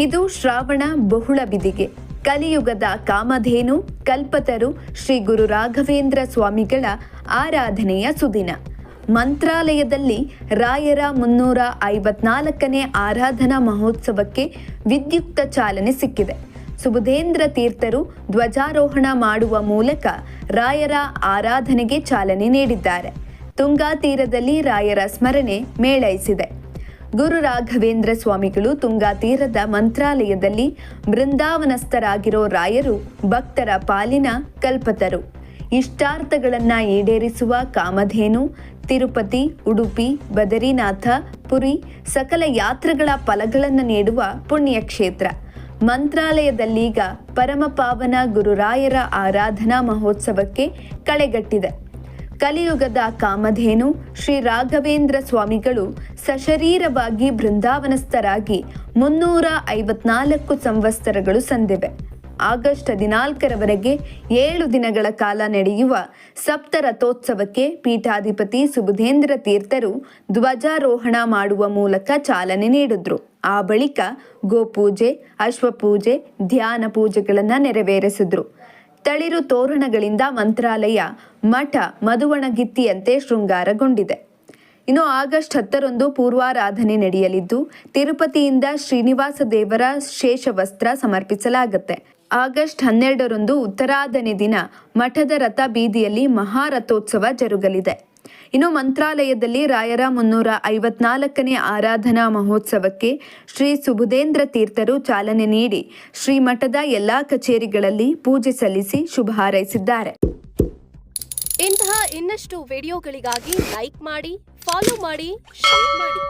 ಇದು ಶ್ರಾವಣ ಬಹುಳ ಬಿದಿಗೆ. ಕಲಿಯುಗದ ಕಾಮಧೇನು, ಕಲ್ಪತರು, ಶ್ರೀ ಗುರು ರಾಘವೇಂದ್ರ ಸ್ವಾಮಿಗಳ ಆರಾಧನೆಯ ಸುದಿನ. ಮಂತ್ರಾಲಯದಲ್ಲಿ ರಾಯರ ಮುನ್ನೂರ ಐವತ್ನಾಲ್ಕನೇ ಆರಾಧನಾ ಮಹೋತ್ಸವಕ್ಕೆ ವಿದ್ಯುಕ್ತ ಚಾಲನೆ ಸಿಕ್ಕಿದೆ. ಸುಬುಧೇಂದ್ರ ತೀರ್ಥರು ಧ್ವಜಾರೋಹಣ ಮಾಡುವ ಮೂಲಕ ರಾಯರ ಆರಾಧನೆಗೆ ಚಾಲನೆ ನೀಡಿದ್ದಾರೆ. ತುಂಗಾ ತೀರದಲ್ಲಿ ರಾಯರ ಸ್ಮರಣೆ ಮೇಳೈಸಿದೆ. ಗುರು ರಾಘವೇಂದ್ರ ಸ್ವಾಮಿಗಳು ತುಂಗಾ ತೀರದ ಮಂತ್ರಾಲಯದಲ್ಲಿ ಬೃಂದಾವನಸ್ಥರಾಗಿರೋ ರಾಯರು ಭಕ್ತರ ಪಾಲಿನ ಕಲ್ಪತರು. ಇಷ್ಟಾರ್ಥಗಳನ್ನು ಈಡೇರಿಸುವ ಕಾಮಧೇನು, ತಿರುಪತಿ, ಉಡುಪಿ, ಬದರಿನಾಥ, ಪುರಿ ಸಕಲ ಯಾತ್ರೆಗಳ ಫಲಗಳನ್ನು ನೀಡುವ ಪುಣ್ಯಕ್ಷೇತ್ರ. ಮಂತ್ರಾಲಯದಲ್ಲೀಗ ಪರಮಪಾವನ ಗುರುರಾಯರ ಆರಾಧನಾ ಮಹೋತ್ಸವಕ್ಕೆ ಕಳೆಗಟ್ಟಿದೆ. ಕಲಿಯುಗದ ಕಾಮಧೇನು ಶ್ರೀ ರಾಘವೇಂದ್ರ ಸ್ವಾಮಿಗಳು ಸಶರೀರವಾಗಿ ಬೃಂದಾವನಸ್ಥರಾಗಿ ಮುನ್ನೂರ ಐವತ್ನಾಲ್ಕು ಸಂವತ್ಸರಗಳು ಸಂದಿವೆ. ಆಗಸ್ಟ್ ಹದಿನಾಲ್ಕರವರೆಗೆ ಏಳು ದಿನಗಳ ಕಾಲ ನಡೆಯುವ ಸಪ್ತರಥೋತ್ಸವಕ್ಕೆ ಪೀಠಾಧಿಪತಿ ಸುಬುಧೇಂದ್ರ ತೀರ್ಥರು ಧ್ವಜಾರೋಹಣ ಮಾಡುವ ಮೂಲಕ ಚಾಲನೆ ನೀಡಿದ್ರು. ಆ ಬಳಿಕ ಗೋಪೂಜೆ, ಅಶ್ವಪೂಜೆ, ಧ್ಯಾನ ಪೂಜೆಗಳನ್ನು ನೆರವೇರಿಸಿದ್ರು. ತಳಿರು ತೋರಣಗಳಿಂದ ಮಂತ್ರಾಲಯ ಮಠ ಮಧುವಣಗಿತ್ತಿಯಂತೆ ಶೃಂಗಾರಗೊಂಡಿದೆ. ಇನ್ನು ಆಗಸ್ಟ್ ಹತ್ತರಂದು ಪೂರ್ವಾರಾಧನೆ ನಡೆಯಲಿದ್ದು, ತಿರುಪತಿಯಿಂದ ಶ್ರೀನಿವಾಸ ದೇವರ ಶೇಷವಸ್ತ್ರ ಸಮರ್ಪಿಸಲಾಗುತ್ತೆ. ಆಗಸ್ಟ್ ಹನ್ನೆರಡರಂದು ಉತ್ತರಾಧನೆ ದಿನ ಮಠದ ರಥ ಬೀದಿಯಲ್ಲಿ ಮಹಾರಥೋತ್ಸವ ಜರುಗಲಿದೆ. ಇನ್ನು ಮಂತ್ರಾಲಯದಲ್ಲಿ ರಾಯರ ಮುನ್ನೂರ ಐವತ್ನಾಲ್ಕನೇ ಆರಾಧನಾ ಮಹೋತ್ಸವಕ್ಕೆ ಶ್ರೀ ಸುಬುಧೇಂದ್ರ ತೀರ್ಥರು ಚಾಲನೆ ನೀಡಿ ಶ್ರೀಮಠದ ಎಲ್ಲಾ ಕಚೇರಿಗಳಲ್ಲಿ ಪೂಜೆ ಸಲ್ಲಿಸಿ ಶುಭ ಹಾರೈಸಿದ್ದಾರೆ. ಇಂತಹ ಇನ್ನಷ್ಟು ವಿಡಿಯೋಗಳಿಗಾಗಿ ಲೈಕ್ ಮಾಡಿ, ಫಾಲೋ ಮಾಡಿ, ಶೇರ್ ಮಾಡಿ.